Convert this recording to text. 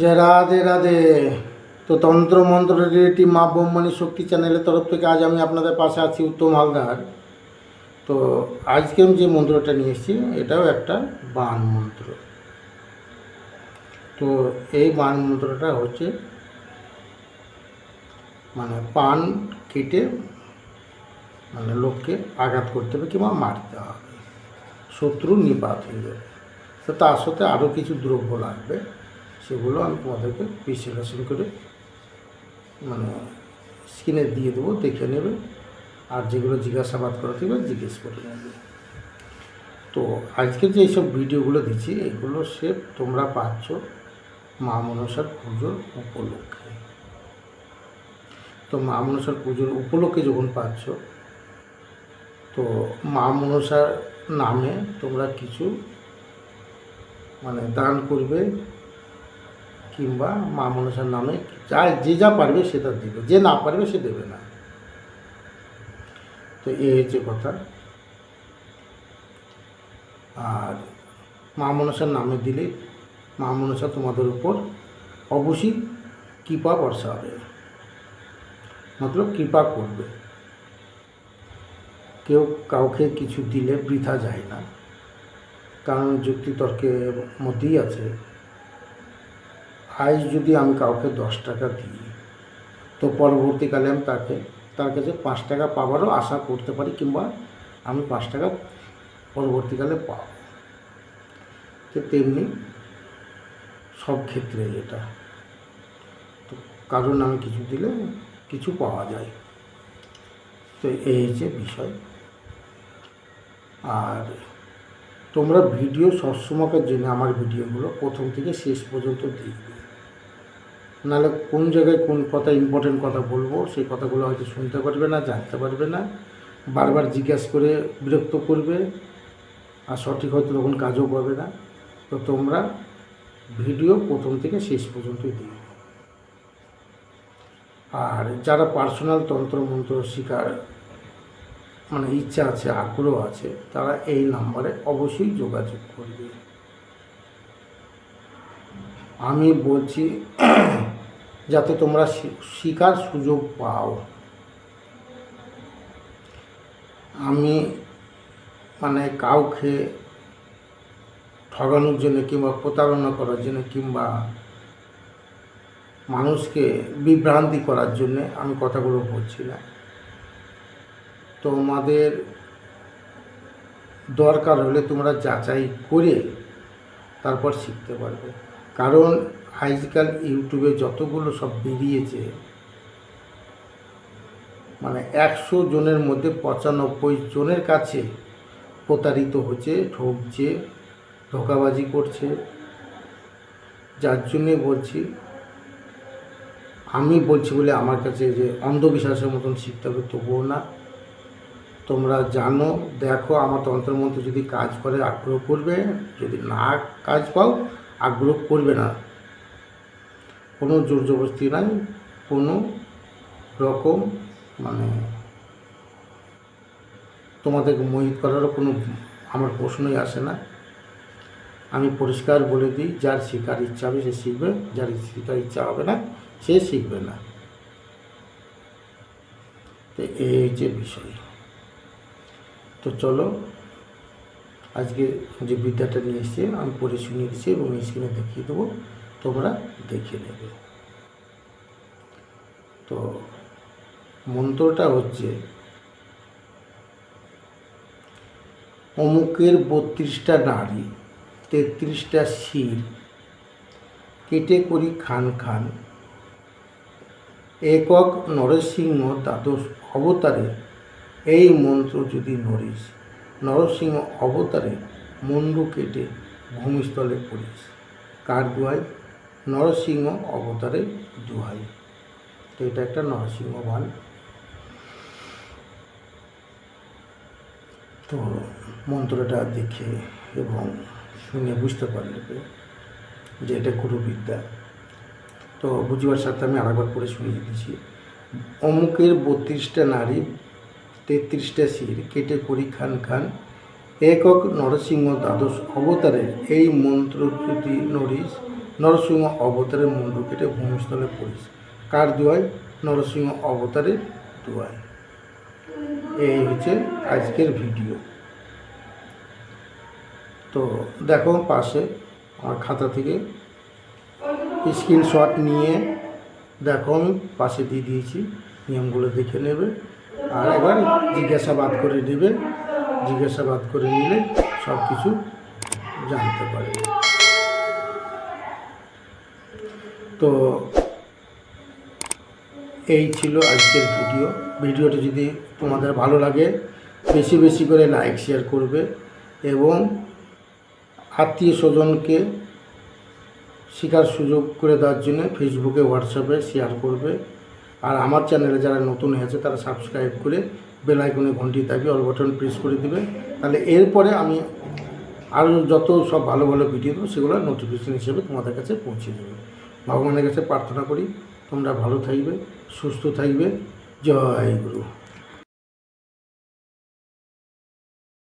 যে রাধে রাধে। তো তন্ত্র মন্ত্র রিলেটিভ মা ব্রহ্মণী শক্তি চ্যানেলের তরফ থেকে আজ আমি আপনাদের পাশে আছি উত্তম হালদার। তো আজকে আমি যে মন্ত্রটা নিয়ে এসেছি, এটাও একটা বান মন্ত্র। তো এই বান মন্ত্রটা হচ্ছে মানে পান কেটে মানে লোককে আঘাত করতে হবে কিংবা মারতে হবে। শত্রু নিপাত হয়ে যাবে। তো তার সাথে আরও কিছু দ্রব্য লাগবে। সেগুলো আমি তোমাদেরকে বিশ্লেষণ করে মানে স্ক্রিনে দিয়ে দেবো, দেখে নেবে, আর যেগুলো জিজ্ঞাসাবাদ করা থাকবে জিজ্ঞেস করে নেবে। তো আজকে যে এইসব ভিডিওগুলো দিচ্ছি, এগুলো সে তোমরা পাচ্ছ মা মনসার পুজোর উপলক্ষে। তো মা মনসার পুজোর উপলক্ষে যখন পাচ্ছ, তো মা মনসার নামে তোমরা কিছু মানে দান করবে কিংবা মা মনসার নামে যা যে যা পারবে সেটা দেবে, যে না পারবে সে দেবে না। তো এই হচ্ছে কথা। আর মা মনসার নামে দিলে মা মনসা তোমাদের উপর অবশ্যই কৃপা বর্ষা হবে মতলব কৃপা করবে। কেউ কাউকে কিছু দিলে বৃথা যায় না। কারণ যুক্তিতর্কের মধ্যেই আছে। আজ যদি আমি কাউকে দশ টাকা দিই, তো পরবর্তীকালে আমি তাকে, তার কাছে পাঁচ টাকা পাওয়ারও আশা করতে পারি কিংবা আমি পাঁচ টাকা পরবর্তীকালে পাব। তো তেমনি সব ক্ষেত্রে এটা। তো কারণ আমি কিছু দিলে কিছু পাওয়া যায়। তো এই হচ্ছে বিষয়। আর তোমরা ভিডিও সবসময়ের জন্য আমার ভিডিওগুলো প্রথম থেকে শেষ পর্যন্ত দেখবে। নাহলে কোন জায়গায় কোন কথা ইম্পর্টেন্ট কথা বলব, সেই কথাগুলো হয়তো শুনতে পারবে না, জানতে পারবে না। বারবার জিজ্ঞাসা করে বিরক্ত করবে আর সঠিক হয়তো তখন কাজও পাবে না। তো তোমরা ভিডিও প্রথম থেকে শেষ পর্যন্ত দিও আর যারা পার্সোনাল তন্ত্র মন্ত্র শিকার মানে ইচ্ছা আছে, আগ্রহ আছে, তারা এই নাম্বারে অবশ্যই যোগাযোগ করবে। আমি বলছি, যাতে তোমরা শিকার সুযোগ পাও। আমি মানে কাউকে ঠগানোর জন্য কিংবা প্রতারণা করার জন্য কিংবা মানুষকে বিভ্রান্তি করার জন্য আমি কথাগুলো বলছি না। তোমাদের দরকার হলে তোমরা যাচাই করে তারপর শিখতে পারবে। কারণ আজকাল ইউটিউবে যতগুলো সব বেরিয়েছে মানে একশো জনের মধ্যে পঁচানব্বই জনের কাছে প্রতারিত হচ্ছে, ঠকছে, ধোকাবাজি করছে। যার জন্যে বলছি, আমি বলছি বলে আমার কাছে যে অন্ধবিশ্বাসের মতন শিখতে হবে, তবুও না। তোমরা জানো, দেখো, আমার তন্ত্রমন্ত্র যদি কাজ করে, আগ্রহ করবে, যদি না কাজ পাও আগ্রহ করবে না। কোনো জোর জবরদস্তি নাই, কোনো রকম মানে তোমাদেরকে মোহিত করারও কোনো আমার প্রশ্নই আসে না। আমি পরিষ্কার বলে দিই, যার শিকার ইচ্ছা হবে সে শিখবে, যার শিকার ইচ্ছা হবে না সে শিখবে না। তো এই যে বিষয়। তো চলো আজকে যে বিদ্যাটা নিয়ে এসেছি, আমি পড়ে শুনিয়ে দিচ্ছি এবং স্ক্রিনে দেখিয়ে দেবো। তোমরা দেখে নেবে। তো মন্ত্রটা হচ্ছে, অমুকের বত্রিশটা নারী, তেত্রিশটা শির, কেটে করি খান খান। একক নরসিংহ দ্বাদশ অবতারে এই মন্ত্র যদি নড়িস নরসিংহ অবতারে মুন্ডু কেটে ভূমিস্থলে পড়িস। কার দুয়াই নরসিংহ অবতারে দুহাই। তো এটা একটা নরসিংহ বান। তো মন্ত্রটা দেখে এবং শুনে বুঝতে পারলে যে এটা গুরুবিদ্যা। তো বুঝবার সাথে আমি আরেকবার করে শুনিয়ে দিচ্ছি। অমুকের বত্রিশটা নারী তেত্রিশটা শির কেটে করি খান। খান একক নরসিংহ দ্বাদশ অবতারের এই মন্ত্র যদি নড়িস। নরসিংহ অবতারের মন্ত্র কেটে ভূমিস্থলে পড়িস। কার দুয়ায়? নরসিংহ অবতারের দুয়ায়। এই হচ্ছে আজকের ভিডিও। তো দেখো পাশে আমার খাতা থেকে। স্ক্রিনশট নিয়ে দেখো আমি পাশে দিয়ে দিয়েছি। নিয়মগুলো দেখে নেবে। আর একবার জিজ্ঞাসাবাদ করে নেবে, জিজ্ঞাসাবাদ করে নিলে সব কিছু জানতে পারবে। তো এই ছিল আজকের ভিডিও। ভিডিওটি যদি তোমাদের ভালো লাগে, বেশি বেশি করে লাইক শেয়ার করবে এবং আত্মীয় স্বজনকে শেখার সুযোগ করে দেওয়ার জন্য ফেসবুকে হোয়াটসঅ্যাপে শেয়ার করবে। আর আমার চ্যানেলে যারা নতুন হয়েছে, তারা সাবস্ক্রাইব করে বেল আইকনে ঘন্টি থাকবে অল বটন প্রেস করে দেবে। তাহলে এরপরে আমি আরও যত সব ভালো ভালো ভিডিও দেবো, সেগুলো নোটিফিকেশন হিসেবে তোমাদের কাছে পৌঁছে দেবে। ভগবানের কাছে প্রার্থনা করি, তোমরা ভালো থাকবে, সুস্থ থাকবে। জয় গুরু।